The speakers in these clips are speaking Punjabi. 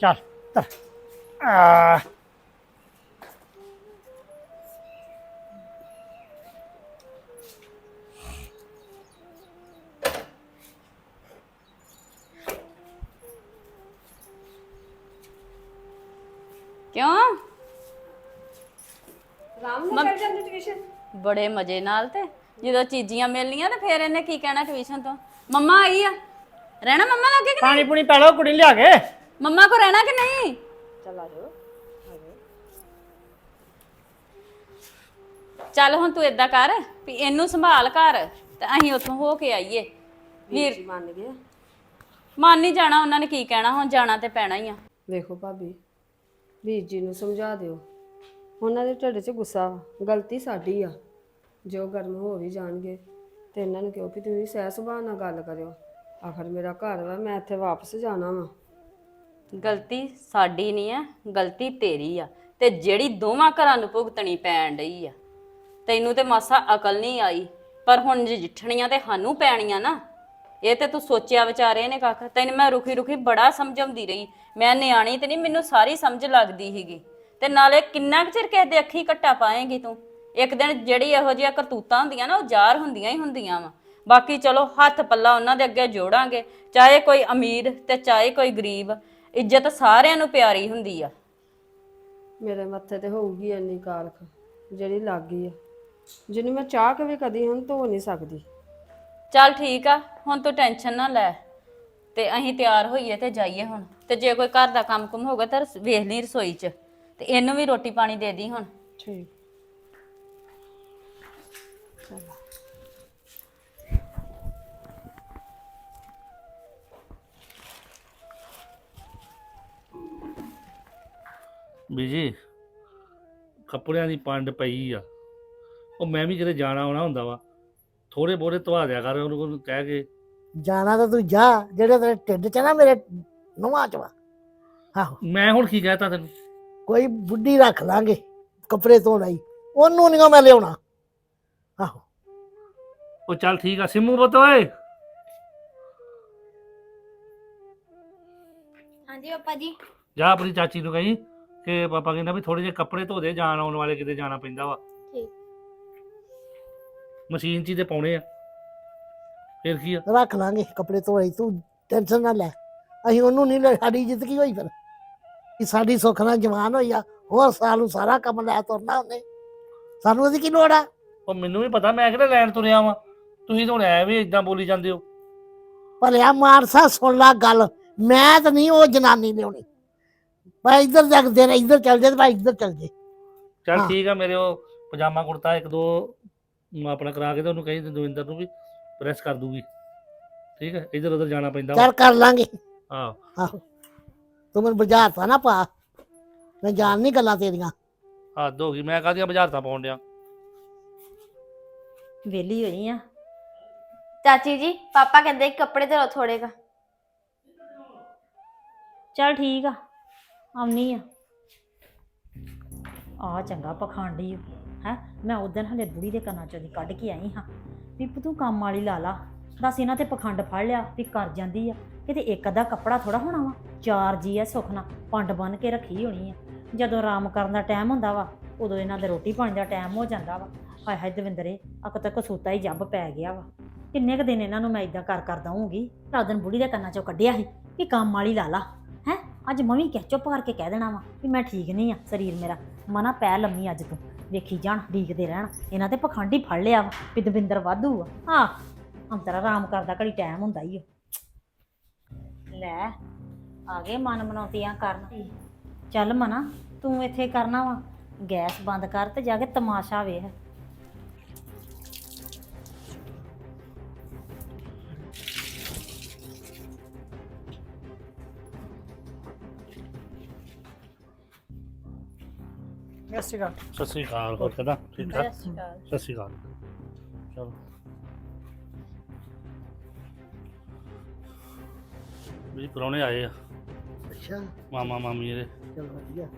ਚੱਲ ਤਰ ਆ। ਕਿਉਂ? ਰਾਮ ਨੂੰ ਕਰ ਜਾਂਦੇ ਟਿਊਸ਼ਨ ਬੜੇ ਮਜ਼ੇ ਨਾਲ ਤੇ। ਜਦੋਂ ਚੀਜ਼ੀਆਂ ਮਿਲਣੀਆਂ ਤੇ ਫੇਰ ਇਹਨੇ ਕੀ ਕਹਿਣਾ ਟਿਊਸ਼ਨ ਤੋਂ? ਮੰਮਾ ਆਈ ਆ। ਰਹਿਣਾ ਮੰਮਾ ਲੱਗੇ ਕਿ ਪਾਣੀ ਪੂਣੀ ਪੈ ਲਓ ਕੁੜੀ ਨੂੰ ਲਿਆ ਕੇ। ਮੰਮਾ ਕੋ ਰਹਿਣਾ ਕਿ ਨਹੀਂ? ਚੱਲ ਆ ਜਾਓ ਚੱਲ ਹੁਣ ਤੂੰ ਏਦਾਂ ਕਰ ਵੀ ਇਹਨੂੰ ਸੰਭਾਲ ਘਰ ਤੇ ਅਸੀਂ ਉੱਥੋਂ ਹੋ ਕੇ ਆਈਏ। ਵੀਰ ਜੀ ਮੰਨ ਗਏ ਮੰਨ ਨਹੀਂ ਜਾਣਾ ਉਹਨਾਂ ਨੇ ਕੀ ਕਹਿਣਾ ਹੁਣ ਜਾਣਾ ਤੇ ਪੈਣਾ ਹੀ ਆ। ਵੇਖੋ ਭਾਬੀ ਵੀਰ ਜੀ ਨੂੰ ਸਮਝਾ ਦਿਓ। ਉਹਨਾਂ ਦੇ ਢਿੱਡ 'ਚ ਗੁੱਸਾ ਵਾ ਗਲਤੀ ਸਾਡੀ ਆ। ਜੋ ਗਰਮ ਹੋ ਵੀ ਜਾਣਗੇ ਤੇ ਇਹਨਾਂ ਨੂੰ ਕਿਉਂ ਤੁਸੀਂ ਸਹਿ ਸੁਭਾਅ ਨਾਲ ਗੱਲ ਕਰਿਓ। ਆਖਰ ਮੇਰਾ ਘਰ ਵਾ ਮੈਂ ਇੱਥੇ ਵਾਪਸ ਜਾਣਾ ਵਾ। ਗਲਤੀ ਸਾਡੀ ਨਹੀਂ ਆ, ਗਲਤੀ ਤੇਰੀ ਆ। ਤੇ ਜਿਹੜੀ ਦੋਵਾਂ ਘਰਾਂ ਨੂੰ ਭੁਗਤਣੀ ਪੈਣ ਡਈ ਆ, ਤੈਨੂੰ ਤੇ ਮਾਸਾ ਅਕਲ ਨਹੀਂ ਆਈ, ਪਰ ਹੁਣ ਜਿੱਠਣੀਆਂ ਤੇ ਸਾਨੂੰ ਪੈਣੀਆਂ ਨਾ, ਇਹ ਤੇ ਤੂੰ ਸੋਚਿਆ ਵਿਚਾਰੇ ਨੇ ਕੱਖ। ਤੈਨੂੰ ਮੈਂ ਰੁਖੀ ਰੁਖੀ ਬੜਾ ਸਮਝਾਉਂਦੀ ਰਹੀ। ਮੈਂ ਨਿਆਣੀ ਤੇ ਨਹੀਂ, ਮੈਨੂੰ ਸਾਰੀ ਸਮਝ ਲੱਗਦੀ ਸੀਗੀ। ਤੇ ਨਾਲੇ ਕਿੰਨਾ ਕੁ ਚਿਰ ਕਿਸੇ ਦੇ ਅੱਖੀ ਘੱਟਾ ਪਾਏਂਗੀ ਤੂੰ? ਇੱਕ ਦਿਨ ਜਿਹੜੀ ਇਹੋ ਜਿਹੀਆਂ ਕਰਤੂਤਾਂ ਹੁੰਦੀਆਂ ਨਾ, ਉਹ ਜ਼ਾਰ ਹੁੰਦੀਆਂ ਹੀ ਹੁੰਦੀਆਂ ਵਾ। ਬਾਕੀ ਚਲੋ, ਹੱਥ ਪੱਲਾ ਉਹਨਾਂ ਦੇ ਅੱਗੇ ਜੋੜਾਂਗੇ, ਚਾਹੇ ਕੋਈ ਅਮੀਰ ਤੇ ਚਾਹੇ ਕੋਈ ਗਰੀਬ। ਇੱਜ਼ਤ ਸਾਰਿਆਂ ਨੂੰ ਪਿਆਰੀ ਹੁੰਦੀ ਆ। ਮੇਰੇ ਮੱਥੇ ਤੇ ਹੋਊਗੀ ਇੰਨੀ ਕਾਲਖ ਜਿਹੜੀ ਲੱਗ ਗਈ ਆ। ਜਿਹਨੂੰ ਮੈਂ ਚਾਹ ਕੇ ਵੀ ਕਦੀ ਹੁਣ ਧੋ ਨਹੀਂ ਸਕਦੀ। ਚੱਲ ਠੀਕ ਆ ਹੁਣ ਤੂੰ ਟੈਨਸ਼ਨ ਨਾ ਲੈ। ਤੇ ਅਸੀਂ ਤਿਆਰ ਹੋਈਏ ਤੇ ਜਾਈਏ ਹੁਣ। ਤੇ ਜੇ ਕੋਈ ਘਰ ਦਾ ਕੰਮ ਕੁਮ ਹੋਗਾ ਤਾਂ ਰਸ- ਵੇਖ ਲਈ ਰਸੋਈ 'ਚ। ਤੇ ਇਹਨੂੰ ਵੀ ਰੋਟੀ ਪਾਣੀ ਦੇ ਦੀ ਹੁਣ। ਠੀਕ। ਬੀਜੀ ਕੱਪੜਿਆਂ ਦੀ ਪੰਡ ਪਈ ਆ। ਉਹ ਮੈਂ ਵੀ ਕਿਤੇ ਜਾਣਾ ਆਉਣਾ ਹੁੰਦਾ ਵਾ ਥੋੜੇ ਬੋੜੇ ਧਵਾ ਦਿਆ ਕਰ ਉਹਨੂੰ ਉਹਨੂੰ ਕਹਿ ਕੇ। ਜਾਣਾ ਤਾਂ ਤੂੰ ਜਾ ਜਿਹੜੇ ਤੇਰੇ ਢਿੱਡ 'ਚ ਨਾ ਮੇਰੇ ਨੁਆ ਚ ਵਾ। ਆਹੋ। ਮੈਂ ਹੁਣ ਕੀ ਕਹਿਤਾ ਤੈਨੂੰ? ਕੋਈ ਬੁੱਢੀ ਰੱਖ ਲਾਂਗੇ ਕੱਪੜੇ ਧੋਣ ਆਈ। ਉਹਨੂੰ ਨਹੀਂ ਮੈਂ ਲਿਆਉਣਾ। ਆਹੋ। ਉਹ ਚੱਲ ਠੀਕ ਆ ਸਿੰਮੂ ਪੁੱਤ ਓਏ। ਹਾਂਜੀ ਪਾਪਾ ਜੀ। ਜਾ ਆਪਣੀ ਚਾਚੀ ਨੂੰ ਕਹੀਂ। ਕਿ ਪਾਪਾ ਕਹਿੰਦਾ ਵੀ ਥੋੜੇ ਜਿਹੇ ਕੱਪੜੇ ਧੋ ਦੇ ਜਾਣ ਆਉਣ ਵਾਲੇ ਕਿਤੇ ਜਾਣਾ ਪੈਂਦਾ ਵਾ। ਠੀਕ। ਮਸ਼ੀਨ 'ਚ ਹੀ ਤੇ ਪਾਉਣੇ ਆ। ਫਿਰ ਕੀ ਆ? ਰੱਖ ਲਾਂਗੇ ਕੱਪੜੇ ਧੋਏ ਤੂੰ ਟੈਨਸ਼ਨ ਨਾ ਲੈ। ਅਸੀਂ ਉਹਨੂੰ ਨਹੀਂ ਲੈ ਸਾਡੀ ਇੱਜ਼ਤ ਕੀ ਹੋਈ ਫਿਰ? ਕਿ ਸਾਡੀ ਸੁੱਖ ਨਾਲ ਜਵਾਨ ਹੋਈ ਆ ਹੋਰ ਸਾਲ ਨੂੰ ਸਾਰਾ ਕੰਮ ਲੈ ਤੁਰਨਾ ਉਹਨੇ। ਸਾਨੂੰ ਉਹਦੀ ਕੀ ਲੋੜ ਆ? ਉਹ ਮੈਨੂੰ ਵੀ ਪਤਾ ਮੈਂ ਕਿਹੜਾ ਲੈਣ ਤੁਰਿਆ ਵਾਂ। ਤੁਸੀਂ ਤਾਂ ਹੁਣ ਐਵੇਂ ਇਦਾਂ ਬੋਲੀ ਜਾਂਦੇ ਹੋ। ਭਲਿਆ ਮਾਨਸਾ ਸੁਣ ਲਾ ਗੱਲ ਮੈਂ ਤਾਂ ਨਹੀਂ ਉਹ ਜਨਾਨੀ ਲਿਆਉਣੀ। ਭਾਈ ਇੱਧਰ ਜਗਦੇ ਨੇ ਇੱਧਰ ਚੱਲ ਜੇ ਤੇ ਭਾਈ ਇੱਧਰ ਚੱਲ ਜੇ। ਚੱਲ ਹਾਂ। ਠੀਕ ਆ ਮੇਰੇ ਉਹ ਪਜਾਮਾ ਕੁੜਤਾ ਇੱਕ ਦੋ ਨੂੰ ਆਪਣਾ ਕਰਾ ਕੇ ਤੇ ਉਹਨੂੰ ਕਹੀਂ ਤੇ ਦਵਿੰਦਰ ਨੂੰ ਵੀ ਪ੍ਰੈਸ ਕਰ ਦੂਗੀ। ਠੀਕ ਹੈ ਇੱਧਰ ਉੱਧਰ ਜਾਣਾ ਪੈਂਦਾ ਵਾ। ਚੱਲ ਕਰ ਲਾਂਗੇ। ਆਹੋ ਆਹੋ। ਤੂੰ ਮੈਨੂੰ ਬੁਝਾਰਤਾ ਨਾ ਪਾ। ਮੈਂ ਜਾਣ ਨਹੀਂ ਗੱਲਾਂ ਤੇਰੀਆਂ। ਹੱਦ ਹੋ ਗਈ ਮੈਂ ਕਾਹਦੀਆਂ ਬੁਝਾਰਤਾਂ ਪਾਉਣ ਡਿਆ? ਵੇਲੀ ਹੋਈ ਆ। ਚਾਚੀ ਜੀ ਪਾਪਾ ਕਹਿੰਦੇ ਕਿ ਕੱਪੜੇ ਧੋ ਥੋੜੇ ਕਾ। ਚੱਲ ਠੀਕ ਆ। ਆਉਣੀ ਆ। ਆ ਚੰਗਾ ਪਖੰਡੀ ਹੈ? ਮੈਂ ਉਦੋਂ ਹਲੇ ਬੁੜੀ ਦੇ ਕੰਨਾਂ ਚੋਂ ਦੀ ਕੱਢ ਕੇ ਆਈ ਹਾਂ। ਵੀ ਤੂੰ ਕੰਮ ਵਾਲੀ ਲਾ ਲਾ। ਦੱਸ ਇਹਨਾਂ ਤੇ ਪਖੰਡ ਫੜ ਲਿਆ ਵੀ ਕਰ ਜਾਂਦੀ ਆ। ਕਿਤੇ ਇੱਕ ਅੱਧਾ ਕੱਪੜਾ ਥੋੜਾ ਹੋਣਾ ਵਾ। ਚਾਰ ਜੀ ਆ ਸੁਖਨਾ ਪੰਡ ਬੰਨ ਕੇ ਰੱਖੀ ਹੋਣੀ ਆ। ਜਦੋਂ ਆਰਾਮ ਕਰਨ ਦਾ ਟਾਈਮ ਹੁੰਦਾ ਵਾ, ਉਦੋਂ ਇਹਨਾਂ ਦੇ ਰੋਟੀ ਪਾਣੀ ਦਾ ਟਾਈਮ ਹੋ ਜਾਂਦਾ ਵਾ। ਹਾਏ ਹਾਏ ਦਵਿੰਦਰੇ, ਅਕ ਤੱਕ ਸੂਤਾ ਹੀ ਜੱਬ ਪੈ ਗਿਆ ਵਾ। ਕਿੰਨੇ ਕ ਦਿਨ ਇਹਨਾਂ ਨੂੰ ਮੈਂ ਇਦਾਂ ਕਰ ਕਰ ਦਊਂਗੀ। ਰਾਦਨ ਬੁੜੀ ਦੇ ਕੰਨਾਂ ਚੋਂ ਕੱਢਿਆ ਸੀ ਵੀ ਕੰਮ ਵਾਲੀ ਲਾ ਲਾ। ਅੱਜ ਮੈਂ ਵੀ ਕਹਿ ਚੁੱਪ ਕਰਕੇ ਕਹਿ ਦੇਣਾ ਵਾ ਵੀ ਮੈਂ ਠੀਕ ਨਹੀਂ ਆ, ਸਰੀਰ ਮੇਰਾ। ਮਨਾ ਪੈ ਲੰਮੀ ਅੱਜ ਤੂੰ। ਵੇਖੀ ਜਾਣ, ਡੀਕਦੇ ਰਹਿਣ। ਇਹਨਾਂ ਤੇ ਪਖੰਡੀ ਫੜ ਲਿਆ ਵਾ, ਵੀ ਦਵਿੰਦਰ ਵਾਧੂ ਆ। ਹਾਂ ਅੰਤਰਾ ਆਰਾਮ ਕਰਦਾ ਘੜੀ ਟਾਈਮ ਹੁੰਦਾ ਹੀ ਲੈ, ਆ ਗਏ ਮਨ ਮਨੌਤੀਆਂ ਕਰਨ। ਚੱਲ ਮਨਾ, ਤੂੰ ਇੱਥੇ ਕਰਨਾ ਵਾ। ਗੈਸ ਬੰਦ ਕਰ ਤੇ ਜਾ ਕੇ ਤਮਾਸ਼ਾ ਵੇਖ। ਸਤਿ ਸ਼੍ਰੀ ਅਕਾਲ ਸਤਿ ਸ੍ਰੀ ਅਕਾਲ ਹੋਰ ਕਿਦਾਂ? ਠੀਕ ਠਾਕ? ਸਤਿ ਸ੍ਰੀ ਅਕਾਲ। ਚਲੋ। ਵੀ ਪ੍ਰਾਹੁਣੇ ਆਏ ਆ। ਅੱਛਾ। ਮਾਮਾ ਮਾਮੀ ਇਹਦੇ। ਚਲ ਵਧੀਆ।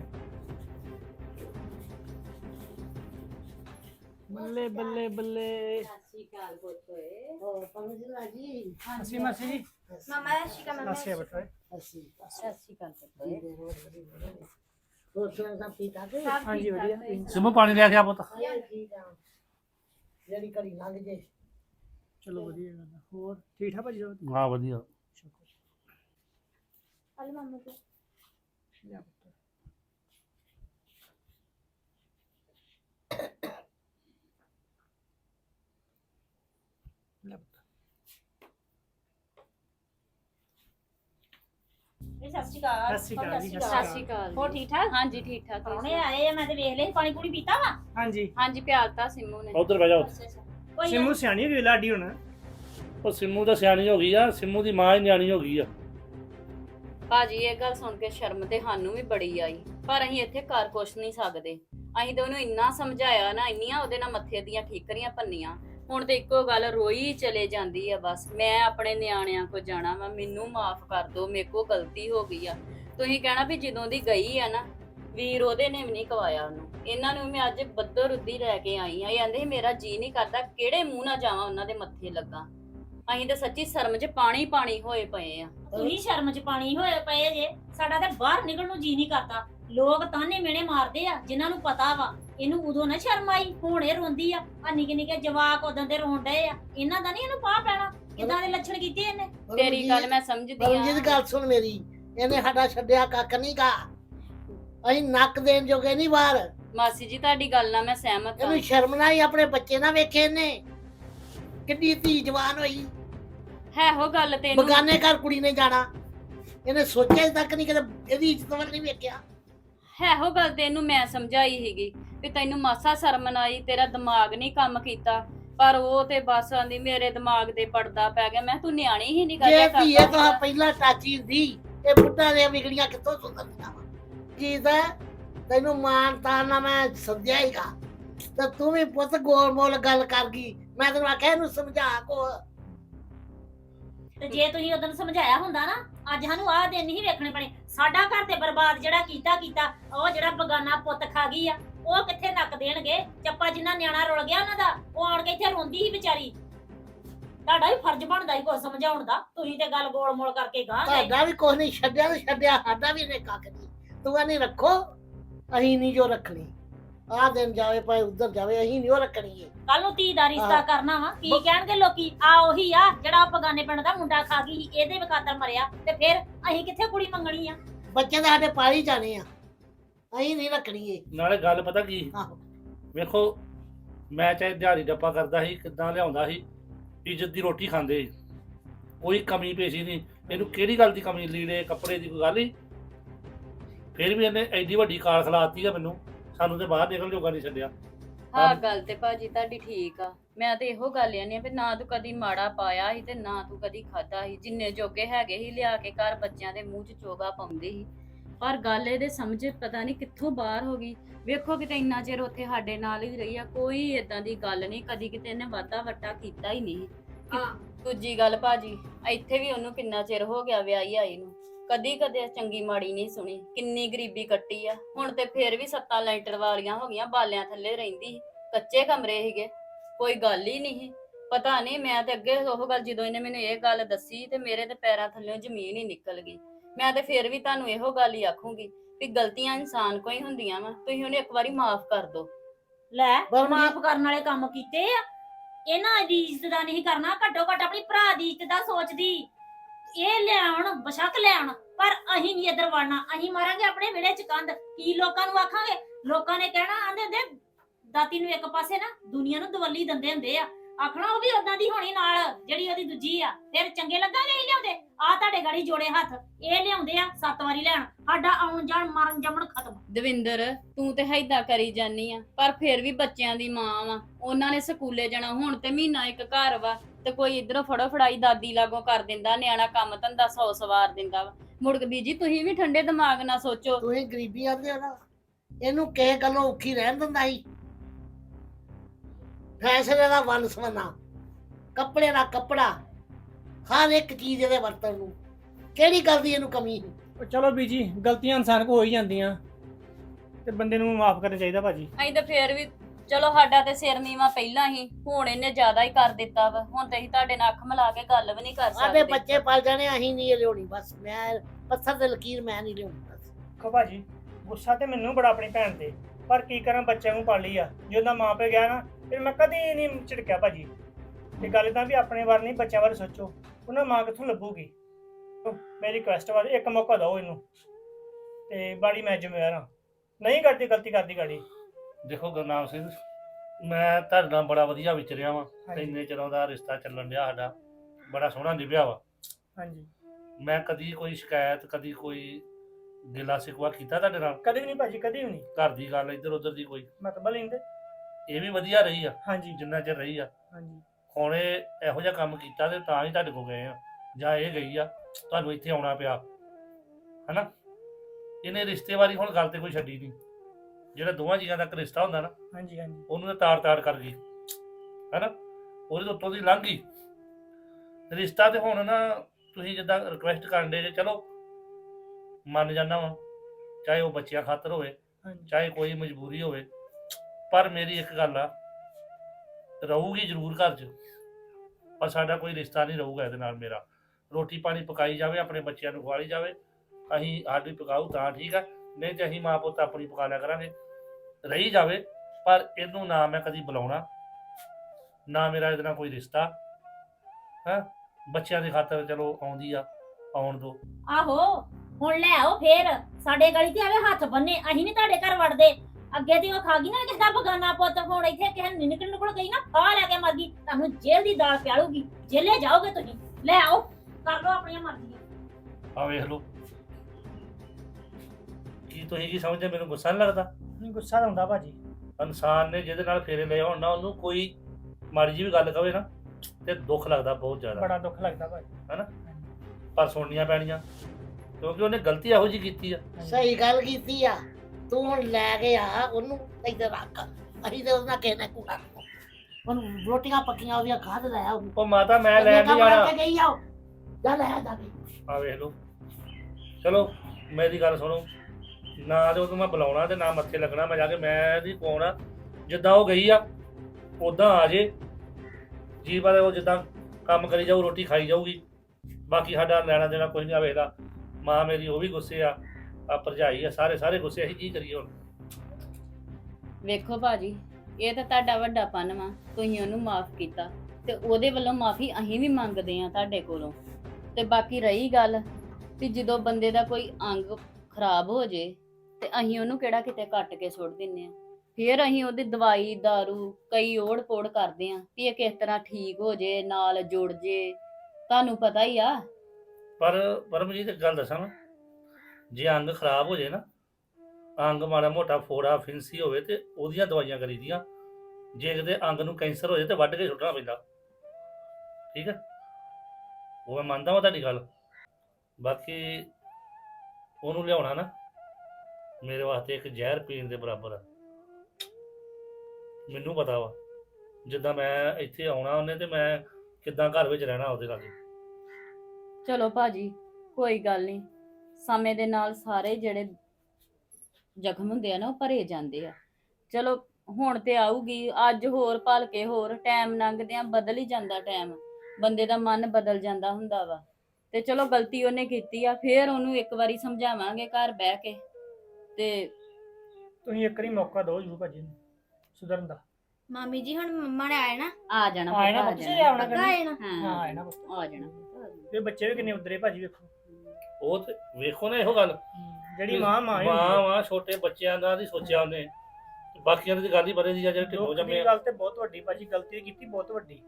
ਬੱਲੇ ਬੱਲੇ ਬੱਲੇ। ਸਤਿ ਹੋਰ ਪੰਜ ਜੀ? ਅਸੀਂ ਮਾਸੀ ਜੀ। ਮਮਾ ਸ਼ਿਕਾ ਮਮਾ। ਅਸੀਂ ਬਟਾਏ। ਅਸੀਂ ਸਤਿ ਸ਼੍ਰੀ ਅਕਾਲ ਹੋਰ ਸੁਣਾ ਸਭ ਠੀਕ ਠਾਕ ਹੈ ਹਾਂਜੀ ਵਧੀਆ। ਸਿਮੂ ਪਾਣੀ ਲੈ ਕੇ ਆ ਪੁੱਤ। ਠੀਕ ਆ ਜਿਹੜੀ ਘੜੀ ਲੰਘ ਜੇ। ਚਲੋ ਵਧੀਆ ਗੱਲ ਆ। ਹੋਰ ਠੀਕ ਠਾਕ ਭਾਜੀ? ਹਾਂ ਵਧੀਆ। ਹਲ ਮੰਮਾ ਜੀ ਲਿਆ ਪੁੱਤ। ਲੈ ਪੁੱਤ। ਸਤਿ ਸ਼੍ਰੀ ਅਕਾਲ। ਸਤਿ ਸ਼੍ਰੀ ਅਕਾਲ ਜੀ, ਸਤਿ ਸਤਿ ਸ਼੍ਰੀ ਅਕਾਲ। ਹੋਰ ਠੀਕ ਠਾਕ? ਹਾਂਜੀ ਠੀਕ ਠਾਕ ਪਰੌਣੇ ਆਏ ਆ ਮੈਂ ਤੇ ਵੇਖ ਲਿਆ ਪਾਣੀ ਪੂਣੀ ਪੀਤਾ ਵਾ? ਹਾਂਜੀ। ਹਾਂਜੀ ਪਿਆਲਤਾ ਸਿੰਮੂ ਨੇ। ਉਧਰ ਬਹਿ ਜਾ ਕੋਈ ਸਿੰਮੂ ਸਿਆਣੀ ਹੋ ਗਈ ਲਾਡੀ ਹੁਣ? ਉਹ ਸਿੰਮੂ ਤਾਂ ਸਿਆਣੀ ਹੋ ਗਈ ਆ ਸਿੰਮੂ ਦੀ ਮਾਂ ਹੀ ਨਿਆਣੀ ਹੋ ਗਈ ਆ। ਭਾਜੀ ਇਹ ਗੱਲ ਸੁਣ ਕੇ ਸ਼ਰਮ ਤੇ ਸਾਨੂੰ ਵੀ ਬੜੀ ਆਈ ਪਰ ਅਸੀਂ ਇੱਥੇ ਕਰ ਕੁਛ ਨਹੀਂ ਸਕਦੇ। ਅਸੀਂ ਤਾਂ ਉਹਨੂੰ ਇੰਨਾ ਸਮਝਾਇਆ ਨਾ ਇੰਨੀਆਂ ਉਹਦੇ ਨਾਲ ਮੱਥੇ ਦੀਆਂ ਠੀਕਰੀਆਂ ਪੰਨੀਆਂ ਹੁਣ ਤੇ ਇੱਕੋ ਗੱਲ ਰੋਈ ਚਲੇ ਜਾਂਦੀ ਆ ਬਸ। ਮੈਂ ਆਪਣੇ ਨਿਆਣਿਆਂ ਕੋ ਜਾਣਾ ਵਾ ਮੈਨੂੰ ਮਾਫ ਕਰ ਦਿਓ ਮੇਰੇ ਕੋ ਗਲਤੀ ਹੋ ਗਈ ਆ। ਤੁਸੀਂ ਕਹਿਣਾ ਵੀ ਜਦੋਂ ਦੀ ਗਈ ਆ ਨਾ ਵੀਰ ਉਹਦੇ ਨੇ ਵੀ ਨਹੀਂ ਕਵਾਇਆ ਉਹਨੂੰ। ਇਹਨਾਂ ਨੂੰ ਮੈਂ ਅੱਜ ਬੱਦਰ ਉੱਦੀ ਲੈ ਕੇ ਆਈ ਆ। ਇਹ ਕਹਿੰਦੇ ਸੀ, ਮੇਰਾ ਜੀ ਨਹੀਂ ਕਰਦਾ ਕਿਹੜੇ ਮੂੰਹ ਨਾਲ ਜਾਵਾਂ ਉਹਨਾਂ ਦੇ ਮੱਥੇ ਲੱਗਾ। ਅਸੀਂ ਤਾਂ ਸੱਚੀ ਸ਼ਰਮ 'ਚ ਪਾਣੀ ਪਾਣੀ ਹੋਏ ਪਏ ਆ। ਤੁਸੀਂ ਸ਼ਰਮ ਚ ਪਾਣੀ ਹੋਏ ਪਏ ਜੇ ਸਾਡਾ ਤੇ ਬਾਹਰ ਨਿਕਲਣ ਨੂੰ ਜੀ ਨਹੀਂ ਕਰਦਾ। ਲੋਕ ਤਾਨੇ ਮੇਣੇ ਮਾਰਦੇ ਆ ਜਿਨ੍ਹਾਂ ਨੂੰ ਪਤਾ ਵਾ ਇਹਨੂੰ ਉਦੋਂ ਨਾ ਸ਼ਰਮ ਆਈ ਹੁਣ ਇਹ ਰੋਂਦੀ ਆ ਆ ਨਿੱਕੇ ਨਿੱਕੇ ਜਵਾਕ ਉਦੋਂ ਦੇ ਰੋਣ ਡਏ ਆ ਇਹਨਾਂ ਦਾ ਨਹੀਂ ਇਹਨੂੰ ਪਾਹ ਪੈਣਾ ਕਿਦਾਂ ਦੇ ਲੱਛਣ ਕੀਤੇ ਇਹਨੇ? ਤੇਰੀ ਗੱਲ ਮੈਂ ਸਮਝਦੀ ਆ। ਗੱਲ ਸੁਣ ਮੇਰੀ ਇਹਨੇ ਸਾਡਾ ਛੱਡਿਆ ਕੱਖ ਨਹੀਂ ਗਾ। ਅਸੀਂ ਨੱਕ ਦੇਣ ਜੋਗੇ ਨਹੀਂ ਬਾਹਰ। ਮਾਸੀ ਜੀ ਤੁਹਾਡੀ ਗੱਲ ਨਾਲ ਮੈਂ ਸਹਿਮਤ ਹਾਂ। ਇਹਨੂੰ ਸ਼ਰਮ ਨਾ ਹੀ ਆਪਣੇ ਬੱਚੇ ਨਾ ਵੇਖੇ ਇਹਨੇ। ਕਿੱਡੀ ਧੀ ਜਵਾਨ ਹੋਈ। ਹੈ ਹੋ ਗੱਲ ਤੈਨੂੰ। ਬਗਾਨੇ ਘਰ ਕੁੜੀ ਨੇ ਜਾਣਾ। ਇਹਨੇ ਸੋਚਿਆ ਤੱਕ ਨਹੀਂ ਕਦੇ ਇਹਦੀ ਇੱਜ਼ਤ ਵੱਲ ਨਹੀਂ ਵੇਖਿਆ। ਹੈ ਹੋ ਗੱਲ ਤੈਨੂੰ ਮੈਂ ਸਮਝਾਈ ਸੀਗੀ ਵੀ ਤੈਨੂੰ ਮਾਸਾ ਸ਼ਰਮ ਨਾ ਆਈ ਤੇਰਾ ਦਿਮਾਗ ਨਹੀਂ ਕੰਮ ਕੀਤਾ ਪਰ ਉਹ ਤੇ ਬਸ ਆਂਦੀ ਮੇਰੇ ਦਿਮਾਗ ਤੇ ਪੜਦਾ ਪੈ ਗਿਆ। ਮੈਂ ਤੂੰ ਨਿਆਣੀ ਹੀ ਨਹੀਂ ਜੇ ਗੱਲ ਧੀਏ ਤਾਂ ਪਹਿਲਾਂ ਟਾਚੀ ਹੁੰਦੀ ਇਹ ਬੁੱਢਾ ਦੀਆਂ ਵਿਗੜੀਆਂ ਕਿੱਥੋਂ ਸੁਧਰਦੀਆਂ ਵਾ? ਕੀ ਤਾਂ ਤੈਨੂੰ ਮਾਨ ਤਾਂ ਨਾ ਮੈਂ ਹੀਗਾ। ਤੇ ਤੂੰ ਵੀ ਪੁੱਤ ਗੋਲ ਮੋਲ ਗੱਲ ਕਰ ਗਈ। ਮੈਂ ਤੈਨੂੰ ਆਖਿਆ ਇਹਨੂੰ ਸਮਝਾ ਕੋ ਤੇ ਜੇ ਤੁਸੀਂ ਉਦੋਂ ਸਮਝਾਇਆ ਹੁੰਦਾ ਨਾ ਅੱਜ ਸਾਨੂੰ ਆਹ ਦਿਨ ਨਹੀਂ ਵੇਖਣੇ ਪੈਣੇ। ਸਾਡਾ ਘਰ ਤੇ ਬਰਬਾਦ ਜਿਹੜਾ ਕੀਤਾ ਕੀਤਾ, ਉਹ ਜਿਹੜਾ ਬਗਾਨਾ ਪੁੱਤ ਖਾ ਗਈ ਆ, ਉਹ ਕਿੱਥੇ ਨੱਕ ਦੇਣਗੇ? ਚੱਪਾ ਜਿੰਨਾ ਨਿਆਣਾ ਰੁਲ ਗਿਆ ਉਹਨਾਂ ਦਾ, ਉਹ ਆਣ ਕੇ ਇੱਥੇ ਰੋਂਦੀ ਸੀ ਵਿਚਾਰੀ। ਤੁਹਾਡਾ ਵੀ ਫਰਜ਼ ਬਣਦਾ ਹੀ ਕੁਝ ਸਮਝਾਉਣ ਦਾ। ਤੁਸੀਂ ਤੇ ਗੱਲ ਗੋਲ ਮੋਲ ਕਰਕੇ ਗਾਂ ਤੁਹਾਡਾ ਵੀ ਕੁਛ ਨਹੀਂ, ਛੱਡਿਆ ਤੇ ਛੱਡਿਆ, ਸਾਡਾ ਵੀ ਨੇ ਕੱਖ ਨਹੀਂ ਤੂੰ ਨਹੀਂ ਰੱਖੋ, ਅਸੀਂ ਨਹੀਂ ਜੋ ਰੱਖਣੀ। ਆਹ ਦਿਨ ਜਾਵੇ ਭਾਵੇਂ ਉਧਰ ਜਾਵੇ ਅਸੀਂ ਨਹੀਂ ਉਹ ਰੱਖਣੀ ਏ ਕੱਲ ਨੂੰ ਧੀ ਦਾ ਰਿਸ਼ਤਾ ਹਾਂ। ਕਰਨਾ ਵਾ। ਕੀ ਕਹਿਣਗੇ ਲੋਕੀ? ਆ ਉਹੀ ਆ ਜਿਹੜਾ ਉਹ ਬਗਾਨੇ ਪਿੰਡ ਦਾ ਮੁੰਡਾ ਖਾ ਗਈ ਸੀ, ਇਹਦੇ ਬਖਾਤਰ ਮਰਿਆ ਤੇ ਫਿਰ ਅਸੀਂ ਕਿੱਥੇ ਕੁੜੀ ਮੰਗਣੀ ਆ? ਬੱਚੇ ਤਾਂ ਸਾਡੇ ਪਾਲੀ ਜਾਣੇ ਆ। ਅਸੀਂ ਨਹੀਂ ਰੱਖਣੀ ਏ ਨਾਲੇ ਗੱਲ ਪਤਾ ਕੀ? ਆਹੋ ਵੇਖੋ ਮੈਂ ਚਾਹੇ ਦਿਹਾੜੀ ਡੱਪਾ ਕਰਦਾ ਸੀ ਕਿੱਦਾਂ ਲਿਆਉਂਦਾ ਸੀ ਇੱਜ਼ਤ ਦੀ ਰੋਟੀ ਖਾਂਦੇ ਸੀ। ਕੋਈ ਕਮੀ ਪੇਸ਼ੀ ਨਹੀਂ। ਇਹਨੂੰ ਕਿਹੜੀ ਗੱਲ ਦੀ ਕਮੀ ਲੀੜੇ ਕੱਪੜੇ ਦੀ ਕੋਈ ਗੱਲ ਹੀ ਫਿਰ ਵੀ ਇਹਨੇ ਐਡੀ ਵੱਡੀ ਕਾਰ ਖਲਾਤੀ ਆ ਮੈਨੂੰ। ਸਾਨੂੰ ਤੇ ਬਾਹਰ ਨਿਕਲ ਜੋਗਾ ਨਹੀਂ ਛੱਡਿਆ। ਹਾਂ ਗੱਲ ਤੇ ਭਾਜੀ ਤੁਹਾਡੀ ਠੀਕ ਆ। ਮੈਂ ਤੇ ਇਹੋ ਗੱਲ ਆਨੀ ਆ ਵੀ ਨਾ ਤੂੰ ਕਦੀ ਮਾੜਾ ਪਾਇਆ ਸੀ ਤੇ ਨਾ ਤੂੰ ਕਦੀ ਖਾਦਾ ਸੀ। ਜਿੰਨੇ ਜੋਗੇ ਹੈਗੇ ਸੀ ਲਿਆ ਕੇ ਘਰ ਬੱਚਿਆਂ ਦੇ ਮੂੰਹ 'ਚ ਚੋਗਾ ਪਾਉਂਦੇ ਸੀ। ਪਰ ਗੱਲ ਇਹਦੇ ਸਮਝ ਪਤਾ ਨਹੀਂ ਕਿੱਥੋਂ ਬਾਹਰ ਹੋ ਗਈ। ਵੇਖੋ ਕਿਤੇ ਇੰਨਾ ਚਿਰ ਉੱਥੇ ਸਾਡੇ ਨਾਲ ਹੀ ਰਹੀ ਆ ਕੋਈ ਇਦਾਂ ਦੀ ਗੱਲ ਨਹੀਂ ਕਦੀ ਕਿਤੇ ਇਹਨੇ ਵਾਧਾ ਵਟਾ ਕੀਤਾ ਹੀ ਨਹੀਂ। ਹਾਂ। ਦੂਜੀ ਗੱਲ ਭਾਜੀ ਇੱਥੇ ਵੀ ਉਹਨੂੰ ਕਿੰਨਾ ਚਿਰ ਹੋ ਗਿਆ ਵਿਆਹੀ ਆਈ ਨੂੰ। ਕਦੀ ਕਦੇ ਚੰਗੀ ਮਾੜੀ ਨਹੀਂ ਸੁਣੀ ਕਿੰਨੀ ਗਰੀਬੀ ਕੱਟੀ ਆ। ਹੁਣ ਤੇ ਫੇਰ ਵੀ ਸੱਤਾਂ ਲੈਂਟਰ ਵਾਲੀਆਂ ਹੋ ਗਈਆਂ ਬਾਲਿਆਂ ਥੱਲੇ ਰਹਿੰਦੀ ਸੀ। ਕੱਚੇ ਕਮਰੇ ਸੀਗੇ ਕੋਈ ਗੱਲ ਹੀ ਨਹੀਂ ਸੀ। ਪਤਾ ਨਹੀਂ ਮੈਂ ਤੇ ਅੱਗੇ ਉਹ ਗੱਲ ਜਦੋਂ ਇਹਨੇ ਮੈਨੂੰ ਇਹ ਗੱਲ ਦੱਸੀ ਤੇ ਮੇਰੇ ਤੇ ਪੈਰਾਂ ਥੱਲੇੋਂ ਜ਼ਮੀਨ ਹੀ ਨਿਕਲ ਗਈ। ਮੈਂ ਤੇ ਫੇਰ ਵੀ ਤੁਹਾਨੂੰ ਇਹੋ ਗੱਲ ਹੀ ਆਖੂੰਗੀ ਵੀ ਗਲਤੀਆਂ ਇਨਸਾਨ ਕੋਈ ਹੁੰਦੀਆਂ ਵਾ ਤੁਸੀਂ ਉਹਨੂੰ ਇੱਕ ਵਾਰੀ ਮਾਫ ਕਰ ਦਿਓ। ਲੈ ਬਰਮੀ- ਮਾਫ ਕਰਨ ਵਾਲੇ ਕੰਮ ਕੀਤੇ ਆ। ਇਹਨਾਂ ਦੀ ਇੱਜ਼ਤ ਦਾ ਨਹੀਂ ਕਰਨਾ ਘੱਟੋ ਘੱਟ ਆਪਣੀ ਭਰਾ ਦੀ ਇੱਜ਼ਤ ਦਾ ਸੋਚਦੀ। ਇਹ ਲਿਆਉਣ, ਬਸ਼ੱਕ ਲਿਆਉਣ, ਪਰ ਅਸੀਂ ਨਹੀਂ ਇੱਧਰ ਵੜਨਾ। ਅਸੀਂ ਮਾਰਾਂਗੇ ਆਪਣੇ ਵਿਲੇ ਚ ਕੰਧ। ਕੀ ਲੋਕਾਂ ਨੂੰ ਆਖਾਂਗੇ? ਲੋਕਾਂ ਨੇ ਕਹਿਣਾ, ਆਂਦੇ ਹੁੰਦੇ, ਦਾਤੀ ਨੂੰ ਇੱਕ ਪਾਸੇ ਨਾ ਦੁਨੀਆ ਨੂੰ ਦਵੱਲੀ ਦਿੰਦੇ ਹੁੰਦੇ ਆ। ਆਖਣਾ ਉਹ ਵੀ ਉਦਾਂ ਦੀ ਹੋਣੀ ਨਾਲ ਜਿਹੜੀ ਉਹਦੀ ਦੂਜੀ ਆ। ਫਿਰ ਚੰਗੇ ਲੱਗਾਂਗੇ ਅਸੀਂ ਲਿਆਉਂਦੇ? ਆ ਤੁਹਾਡੇ ਗਾੜੀ ਜੋੜੇ ਹੱਥ। ਇਹ ਲਿਆਉਂਦੇ ਆ ਸੱਤ ਵਾਰੀ ਲੈਣ। ਸਾਡਾ ਆਉਣ ਜਾਣ ਮਰਨ ਜੰਮਣ ਖਤਮ। ਦਵਿੰਦਰ ਤੂੰ ਤੇ ਹੈਦਾ ਕਰੀ ਜਾਨੀ ਆ ਪਰ ਫਿਰ ਵੀ ਬੱਚਿਆਂ ਦੀ ਮਾਂ ਵਾ। ਉਹਨਾਂ ਨੇ ਸਕੂਲੇ ਜਾਣਾ ਹੁਣ ਤੇ ਮਹੀਨਾ ਇੱਕ ਘਰ ਵਾ। ਤੇ ਕੋਈ ਇਧਰੋਂ ਫੜੋ ਫੜਾਈ ਦਾਦੀ ਲਾਗੋਂ ਕਰ ਦਿੰਦਾ ਨਿਆਣਾ ਕੰਮ ਧੰਦਾ ਸੌ ਸਵਾਰ ਦਿੰਦਾ ਵਾ। ਮੁੜ ਕੇ ਬੀਜੀ ਤੁਸੀਂ ਵੀ ਠੰਡੇ ਦਿਮਾਗ ਨਾਲ ਸੋਚੋ। ਤੁਸੀਂ ਗਰੀਬੀ ਆਂਦੇ ਹੋ ਨਾ ਇਹਨੂੰ ਕਿਸੇ ਗੱਲੋਂ ਔਖੀ ਰਹਿਣ ਦਿੰਦਾ ਸੀ। ਫੈਸਲੇ ਦਾ ਵੰਨ ਸਵਨਾ। ਕੱਪੜੇ ਦਾ ਕੱਪੜਾ ਹਰ ਇੱਕ ਚੀਜ਼ ਇਹਦੇ ਵਰਤਣ ਨੂੰ। ਕਿਹੜੀ ਗੱਲ ਦੀ ਇਹਨੂੰ ਕਮੀ ਸੀ? ਉਹ ਚਲੋ ਬੀਜੀ ਗਲਤੀਆਂ ਇਨਸਾਨ ਕੋ ਹੋ ਹੀ ਜਾਂਦੀਆਂ। ਤੇ ਬੰਦੇ ਨੂੰ ਮਾਫ ਕਰਨਾ ਚਾਹੀਦਾ ਭਾਜੀ। ਅਸੀਂ ਤਾਂ ਫੇਰ ਵੀ ਚਲੋ ਸਾਡਾ ਤੇ ਸਿਰ ਨੀਵਾ ਪਹਿਲਾਂ ਹੀ ਹੁਣ ਇਹਨੇ ਜ਼ਿਆਦਾ ਹੀ ਕਰ ਦਿੱਤਾ ਵਾ। ਹੁਣ ਤੇ ਅਸੀਂ ਤੁਹਾਡੇ ਨਾਲ ਅੱਖ ਮਿਲਾ ਕੇ ਗੱਲ ਵੀ ਨਹੀਂ ਕਰ ਆਦੇ ਸਕਦੇ। ਬੱਚੇ ਪਲ ਜਾਣੇ ਅਸੀਂ ਨਹੀਂ ਇਹ ਲਿਆਉਣੀ ਬਸ ਮੈਂ ਪੱਥਰ ਤੇ ਲਕੀਰ ਮੈਂ ਨਹੀਂ ਲਿਆਉਣੀ ਬਸ। ਕੋ ਭਾਜੀ ਗੁੱਸਾ ਤੇ ਮੈਨੂੰ ਬੜਾ ਆਪਣੀ ਭੈਣ ਤੇ। ਪਰ ਕੀ ਕਰਾਂ ਬੱਚਿਆਂ ਨੂੰ ਪਾਲੀ ਆ। ਜਦੋਂ ਮਾਂ ਪਿਓ ਗਿਆ ਨਾ ਫਿਰ ਮੈਂ ਕਦੀ ਨਹੀਂ ਝਿੜਕਿਆ ਭਾਜੀ। ਇਹ ਗੱਲ ਤਾਂ ਵੀ ਆਪਣੇ ਬਾਰੇ ਨਹੀਂ ਬੱਚਿਆਂ ਬਾਰੇ ਸੋਚੋ। ਉਹਨਾਂ ਮਾਂ ਕਿੱਥੋਂ ਲੱਭੂਗੀ? ਤੋ ਮੇਰੀ ਰਿਕੁਐਸਟ ਵਾ ਇੱਕ ਮੌਕਾ ਦਿਓ ਇਹਨੂੰ। ਤੇ ਬਾੜੀ ਮੈਂ ਜ਼ਿੰਮੇਵਾਰ ਹਾਂ। ਨਹੀਂ ਕਰਦੀ ਗਲਤੀ ਕਰਦੀ ਗਾੜੀ। ਦੇਖੋ ਗੁਰਨਾਮ ਸਿੰਘ ਮੈਂ ਤੁਹਾਡੇ ਨਾਲ ਬੜਾ ਵਧੀਆ ਵਿਚਰਿਆ ਵਾਂ। ਤੇ ਹਾਂਜੀ। ਇੰਨੇ ਚਿਰਾਂ ਦਾ ਰਿਸ਼ਤਾ ਚੱਲਣ ਡਿਆ ਸਾਡਾ। ਬੜਾ ਸੋਹਣਾ ਨਿਭਿਆ ਵਾ। ਹਾਂਜੀ। ਮੈਂ ਕਦੀ ਕੋਈ ਸ਼ਿਕਾਇਤ ਕਦੀ ਕੋਈ ਗਿਲਾ ਸਿਕਵਾ ਕੀਤਾ ਤੁਹਾਡੇ ਨਾਲ ਕਦੇ ਵੀ ਨਹੀਂ ਭਾਜੀ ਕਦੇ ਵੀ ਨਹੀਂ। ਘਰ ਦੀ ਗੱਲ ਇੱਧਰ ਉੱਧਰ ਦੀ ਕੋਈ। ਮਤਲਬ ਲੈਂਦੇ ਇਹ ਵੀ ਵਧੀਆ ਰਹੀ ਆ ਹਾਂਜੀ। ਜਿੰਨਾ ਚਿਰ ਰਹੀ ਆ। ਹਾਂਜੀ। ਹੁਣ ਇਹ ਇਹੋ ਜਿਹਾ ਕੰਮ ਕੀਤਾ ਤੇ ਤਾਂ ਹੀ ਤੁਹਾਡੇ ਕੋਲ ਗਏ ਆ। ਜਾਂ ਇਹ ਗਈ ਆ ਤੁਹਾਨੂੰ ਇੱਥੇ ਆਉਣਾ ਪਿਆ। ਹਨਾ? ਇਹਨੇ ਰਿਸ਼ਤੇ ਬਾਰੇ ਹੁਣ ਗੱਲ ਤੇ ਕੋਈ ਛੱਡੀ ਨਹੀਂ। ਜਿਹੜਾ ਦੋਵਾਂ ਜੀਆਂ ਦਾ ਰਿਸ਼ਤਾ ਹੁੰਦਾ ਨਾ ਹਾਂਜੀ ਹਾਂਜੀ। ਉਹਨੂੰ ਤਾਂ ਤਾੜ ਕਰ ਗਈ। ਹੈਨਾ? ਉਹਦੇ ਤੋਂ ਉੱਤੋਂ ਦੀ ਲੰਘ ਗਈ। ਰਿਸ਼ਤਾ ਤੇ ਹੁਣ ਨਾ ਤੁਸੀਂ ਜਿੱਦਾਂ ਰਿਕੁਐਸਟ ਕਰਨ ਦੇ ਜੇ ਚਲੋ ਮੰਨ ਜਾਂਦਾ ਵਾਂ ਚਾਹੇ ਉਹ ਬੱਚਿਆਂ ਖਾਤਰ ਹੋਵੇ ਹਾਂਜੀ। ਚਾਹੇ ਕੋਈ ਮਜਬੂਰੀ ਹੋਵੇ ਪਰ ਮੇਰੀ ਇੱਕ ਗੱਲ ਆ ਰਹੂਗੀ ਜ਼ਰੂਰ ਘਰ 'ਚ ਪਰ ਸਾਡਾ ਕੋਈ ਰਿਸ਼ਤਾ ਨਹੀਂ ਰਹੂਗਾ ਇਹਦੇ ਨਾਲ ਮੇਰਾ। ਰੋਟੀ ਪਾਣੀ ਪਕਾਈ ਜਾਵੇ ਆਪਣੇ ਬੱਚਿਆਂ ਨੂੰ ਖਵਾਲੀ ਜਾਵੇ ਅਸੀਂ ਸਾਡੀ ਪਕਾਉ ਤਾਂ ਠੀਕ ਆ ਨਹੀਂ ਤੇ ਅਸੀਂ ਮਾਂ ਪੁੱਤ ਆਪਣੀ ਪਕਾ ਲਿਆ ਕਰਾਂਗੇ। ਰਹੀ ਜਾਵੇ ਪਰ ਇਹਨੂੰ ਨਾ ਮੈਂ ਕਦੀ ਬੁਲਾਉਣਾ ਨਾ ਮੇਰਾ ਇਹਦੇ ਨਾਲ ਕੋਈ ਰਿਸ਼ਤਾ ਹਾਂ? ਬੱਚਿਆਂ ਦੀ ਖਾਤਰ ਚਲੋ ਆਉਂਦੀ ਆ ਆਉਣ ਦੋ। ਆਹੋ। ਹੁਣ ਲੈ ਆਓ ਫੇਰ ਸਾਡੇ ਗਲੀ ਤੇ ਆਵੇ ਹੱਥ ਬੰਨੇ ਅਸੀਂ ਨਹੀਂ ਤੁਹਾਡੇ ਘਰ ਵੜਦੇ। ਅੱਗੇ ਦੀ ਉਹ ਖਾ ਗਈ ਨਾ ਕਿਸੇ ਦਾ ਬਗਾਨਾ ਪੁੱਤ ਹੁਣ ਇੱਥੇ ਕਿਸੇ ਨੂੰ ਨਿਕਲ ਨਿਕਲ ਗਈ ਨਾ ਖਾ ਲੈ ਕੇ ਮਰ ਗਈ ਤੁਹਾਨੂੰ ਜੇਲ੍ਹ ਦੀ ਦਾਲ ਪਿਆਲੂਗੀ। ਜੇਲੇ ਜਾਓਗੇ ਤੁਸੀਂ। ਲੈ ਆਓ ਕਰ ਲਓ ਆਪਣੀਆਂ ਮਰਜ਼ੀਆਂ। ਆ ਵੇਖ ਲਓ। ਕੀ ਤੁਸੀਂ ਕੀ ਸਮਝਦੇ? ਮੈਨੂੰ ਗੁੱਸਾ ਨਹੀਂ ਲੱਗਦਾ। ਨਹੀਂ ਗੁੱਸਾ ਤਾਂ ਹੁੰਦਾ ਭਾਜੀ। ਇਨਸਾਨ ਨੇ ਜਿਹਦੇ ਨਾਲ ਫੇਰੇ ਲਏ ਹੋਣ ਨਾ ਉਹਨੂੰ ਕੋਈ ਮਾੜੀ ਜਿਹੀ ਵੀ ਗੱਲ ਕਵੇ ਨਾ ਤੇ ਦੁੱਖ ਲੱਗਦਾ ਬਹੁਤ ਜ਼ਿਆਦਾ। ਬੜਾ ਦੁੱਖ ਲੱਗਦਾ ਭਾਜੀ। ਪਰ ਸੁਣਨੀਆਂ ਪੈਣੀਆਂ। ਕਿਉਂਕਿ ਉਹਨੇ ਗਲਤੀ ਇਹੋ ਜਿਹੀ ਕੀਤੀ ਆ। ਸਹੀ ਗੱਲ ਕੀਤੀ ਆ। ਤੂੰ ਹੁਣ ਲੈ ਕੇ ਆ ਉਹਨੂੰ ਇੱਧਰ ਰੱਖ। ਅਸੀਂ ਤੇ ਉਹਨਾਂ ਕਹਿਣਾ ਕੂੜਾ ਉਹਨੂੰ ਰੋਟੀਆਂ ਪੱਕੀਆਂ ਉਹਦੀਆਂ ਖਾਦ ਲੈ ਆ ਉਹਨੂੰ ਉਹ ਮਾਤਾ ਮੈਂ ਕੰਮ ਨਹੀਂ ਜਾਣਾ ਕਰਕੇ ਗਈ ਆ ਉਹ। ਜਾ ਲੈ ਆ ਜਾ ਕੇ। ਆ ਵੇਖ ਲਓ। ਚਲੋ ਮੇਰੀ ਗੱਲ ਸੁਣੋ। ਨਾ ਤੇ ਉਹਨੂੰ ਮੈਂ ਬੁਲਾਉਣਾ ਤੇ ਨਾ ਮੱਥੇ ਲੱਗਣਾ। ਮੈਂ ਜਾ ਕੇ ਮੈਂ ਦੀ ਪਾਉਣਾ ਜਿੱਦਾਂ ਉਹ ਗਈ ਆ ਉਦਾਂ ਆ ਜੇ। ਜੀ ਬਾਰੇ ਉਹ ਜਿੱਦਾਂ ਕੰਮ ਕਰੀ ਜਾਊ ਰੋਟੀ ਖਾਈ ਜਾਊਗੀ। ਬਾਕੀ ਸਾਡਾ ਲੈਣਾ ਦੇਣਾ ਕੋਈ ਨਹੀਂ ਆ ਵੇਖਦਾ ਮਾਂ ਮੇਰੀ ਉਹ ਵੀ ਗੁੱਸੇ ਆ ਆ ਭਰਜਾਈ ਆ, ਸਾਰੇ ਸਾਰੇ ਗੁੱਸੇ ਅਸੀਂ ਕੀ ਕਰੀਏ ਹੁਣ? ਵੇਖੋ ਭਾਜੀ, ਇਹ ਤਾਂ ਤੁਹਾਡਾ ਵੱਡਾ ਪਨ ਤੁਸੀਂ ਉਹਨੂੰ ਮਾਫ ਕੀਤਾ ਤੇ ਉਹਦੇ ਵੱਲੋਂ ਮਾਫੀ ਅਸੀਂ ਵੀ ਮੰਗਦੇ ਆ ਤੁਹਾਡੇ ਕੋਲੋਂ। ਤੇ ਬਾਕੀ ਰਹੀ ਗੱਲ ਵੀ ਜਦੋਂ ਬੰਦੇ ਦਾ ਕੋਈ ਅੰਗ ਖਰਾਬ ਹੋ ਜੇ ਤੇ ਅਸੀਂ ਉਹਨੂੰ ਕਿਹੜਾ ਕਿਤੇ ਕੱਟ ਕੇ ਸੁੱਟ ਦਿੰਨੇ ਆ ਫੇਰ ਅਸੀਂ ਉਹਦੀ ਦਵਾਈ, दारू, ਕਈ ਓੜ ਪੋੜ ਕਰਦੇ ਆ ਵੀ ਇਹ ਕਿਸ ਤਰ੍ਹਾਂ ਠੀਕ ਹੋ ਜੇ, ਨਾਲ ਜੁੜ ਜੇ, ਤੁਹਾਨੂੰ ਪਤਾ ਹੀ ਆ ਪਰ ਪਰਮਜੀਤ ਇੱਕ ਗੱਲ ਦੱਸਾਂ ਮੈਂ ਜੇ ਅੰਗ ਖਰਾਬ ਹੋ ਜੇ ਨਾ, ਅੰਗ ਮਾੜਾ ਮੋਟਾ ਫੋੜਾ, ਫਿੰਸੀ ਹੋਵੇ ਤੇ ਉਹਦੀਆਂ ਦਵਾਈਆਂ ਕਰੀਦੀਆਂ ਜੇ ਕਿਤੇ ਅੰਗ ਨੂੰ ਕੈਂਸਰ ਹੋ ਜਾਏ ਤੇ ਵੱਢ ਕੇ ਸੁੱਟਣਾ ਪੈਂਦਾ। ਠੀਕ ਹੈ ਉਹ ਮੈਂ ਮੰਨਦਾ ਹਾਂ ਤੁਹਾਡੀ ਗੱਲ। ਬਾਕੀ ਉਹਨੂੰ ਲਿਆਉਣਾ ਨਾ, ਮੇਰੇ ਵਾਸਤੇ ਇੱਕ ਜ਼ਹਿਰ ਪੀਣ ਦੇ ਬਰਾਬਰ ਆ। ਮੈਨੂੰ ਪਤਾ ਵਾ। ਜਿੱਦਾਂ ਮੈਂ ਇੱਥੇ ਆਉਣਾ ਉਹਨੇ ਤੇ ਮੈਂ ਕਿੱਦਾਂ ਘਰ ਵਿੱਚ ਰਹਿਣਾ ਉਹਦੇ ਨਾਲ ਚਲੋ ਭਾਜੀ ਕੋਈ ਗੱਲ ਨਹੀਂ। ਸਮੇਂ ਦੇ ਨਾਲ ਸਾਰੇ ਜਿਹੜੇ ਜ਼ਖਮ ਹੁੰਦੇ ਆ ਨਾ ਉਹ ਭਰੇ ਜਾਂਦੇ ਆ। ਚਲੋ ਹੁਣ ਤੇ ਆਊਗੀ ਅੱਜ ਹੋਰ ਭਲ ਕੇ ਹੋਰ ਟਾਈਮ ਲੰਘਦਿਆਂ ਬਦਲ ਹੀ ਜਾਂਦਾ ਟਾਈਮ ਬੰਦੇ ਦਾ ਮਨ ਬਦਲ ਜਾਂਦਾ ਹੁੰਦਾ ਵਾ। ਤੇ ਚਲੋ ਗਲਤੀ ਉਹਨੇ ਕੀਤੀ ਆ ਫੇਰ ਉਹਨੂੰ ਇੱਕ ਵਾਰੀ ਸਮਝਾਵਾਂਗੇ ਘਰ ਬਹਿ ਕੇ। ਤੇ ਤੁਸੀਂ ਇੱਕ ਵਾਰੀ ਮੌਕਾ ਦਿਓ ਜੂ ਭਾਜੀ ਨੂੰ ਸੁਧਰਨ ਦਾ। ਮਾਮੀ ਜੀ ਹੁਣ ਮੰਮਾ ਨੇ ਆਏ ਨਾ? ਆ ਜਾਣਾ ਆਏ ਨਾ ਪੁੱਤ, ਆਉਣਾ ਕਰਨੀ ਹਾਂ ਹਾਂ ਆਏ ਨਾ ਪੁੱਤ। ਆ ਜਾਣਾ ਇਹ ਬੱਚੇ ਵੀ ਕਿੰਨੇ ਉਧਰੇ ਭਾਜੀ ਵੇਖੋ। ਉਹ ਤੇ ਵੇਖੋ ਨਾ ਇਹੋ ਗੱਲ। ਜਿਹੜੀ ਮਾਂ ਮਾਂ ਹੀ ਮਾਂ ਹੁੰਦੀ ਮਾਂ ਛੋਟੇ ਬੱਚਿਆਂ ਦਾ ਨਹੀਂ ਸੋਚਿਆ ਉਹਨੇ। ਤੇ ਬਾਕੀਆਂ ਦੀ ਤਾਂ ਗੱਲ ਹੀ ਬਰੇ ਦੀ ਆ ਜਿਹੜੇ ਹੈ। ਢਿੱਡੋਂ ਦੁੱਖ ਜੰਮੇ ਦੀ ਆ। ਗੱਲ ਤੇ ਬਹੁਤ ਵੱਡੀ ਭਾਜੀ ਗਲਤੀ ਕੀਤੀ ਬਹੁਤ ਵੱਡੀ।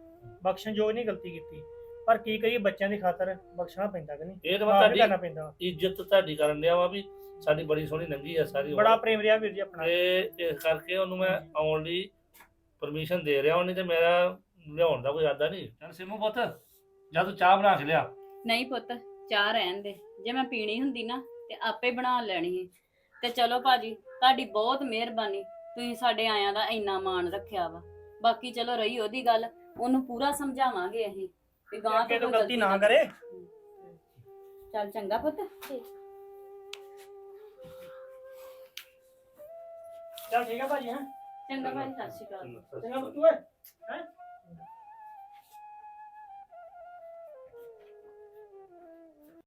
ਬਖਸ਼ਣਯੋਗ ਨਹੀਂ ਗਲਤੀ ਕੀਤੀ। ਪਰ ਕੀ ਕਰੀਏ ਬੱਚਿਆਂ ਦੀ ਖਾਤਰ ਬਖਸ਼ਣਾ ਪੈਂਦਾ ਕਿ ਨਹੀਂ? ਇਹ ਤਾਂ ਮੈਂ ਮਾਫ ਤੁਹਾਡੀ ਕਰਨਾ ਪੈਂਦਾ। ਵਾ। ਇੱਜ਼ਤ ਤੁਹਾਡੀ ਕਰਨ ਡਿਆ ਵਾ ਵੀ ਸਾਡੀ ਬੜੀ ਸੋਹਣੀ ਲੰਗੀ ਆ ਸਾਰੀ ਬੜਾ ਉਮਰ। ਪ੍ਰੇਮ ਰਿਹਾ ਵੀਰ ਜੀ ਆਪਣਾ। ਤੇ ਇਸ ਕਰਕੇ ਉਹਨੂੰ ਮੈਂ ਆਉਣ ਲਈ ਪਰਮਿਸ਼ਨ ਦੇ ਰਿਹਾ ਉਹਨੇ ਤੇ ਮੇਰਾ ਲਿਆਉਣ ਦਾ ਕੋਈ ਇਰਾਦਾ ਨਹੀਂ। ਚੱਲ ਸਿਮੂ ਪੁੱਤ। ਜਾਂ ਤੂੰ ਚਾਹ ਬਣਾ ਕੇ ਲਿਆ। ਨਹੀਂ ਪੁੱਤ ਚਾਹ ਰਹਿਣ ਦੇ। ਜੇ ਮੈਂ ਪੀਣੀ ਹੁੰਦੀ ਨਾ ਤੇ ਆਪੇ ਬਣਾ ਲੈਣੀ ਸੀ। ਤੇ ਚਲੋ ਭਾਜੀ ਤੁਹਾਡੀ ਬਹੁਤ ਮਿਹਰਬਾਨੀ। ਤੁਸੀਂ ਸਾਡੇ ਆਇਆਂ ਦਾ ਇੰਨਾ ਮਾਣ ਰੱਖਿਆ ਵਾ। ਬਾਕੀ ਚਲੋ ਰਹੀ ਉਹਦੀ ਗੱਲ ਉਹਨੂੰ ਪੂਰਾ ਸਮਝਾਵਾਂਗੇ ਅਸੀਂ। ਵੀ ਗਾਂ ਅੱਗੇ ਤੋਂ ਕੋਈ ਗਲਤੀ ਨਾ ਕਰੇ। ਚੱਲ ਚੰਗਾ ਪੁੱਤ ਚਲ ਠੀਕ ਹੈ ਭਾਜੀ ਹਾਂ। ਚੰਗਾ ਭਾਈ ਸਤਿ ਸ਼੍ਰੀ ਅਕਾਲ। ਚੰਗਾ ਪੁੱਤ ਓਏ ਹੈਂ?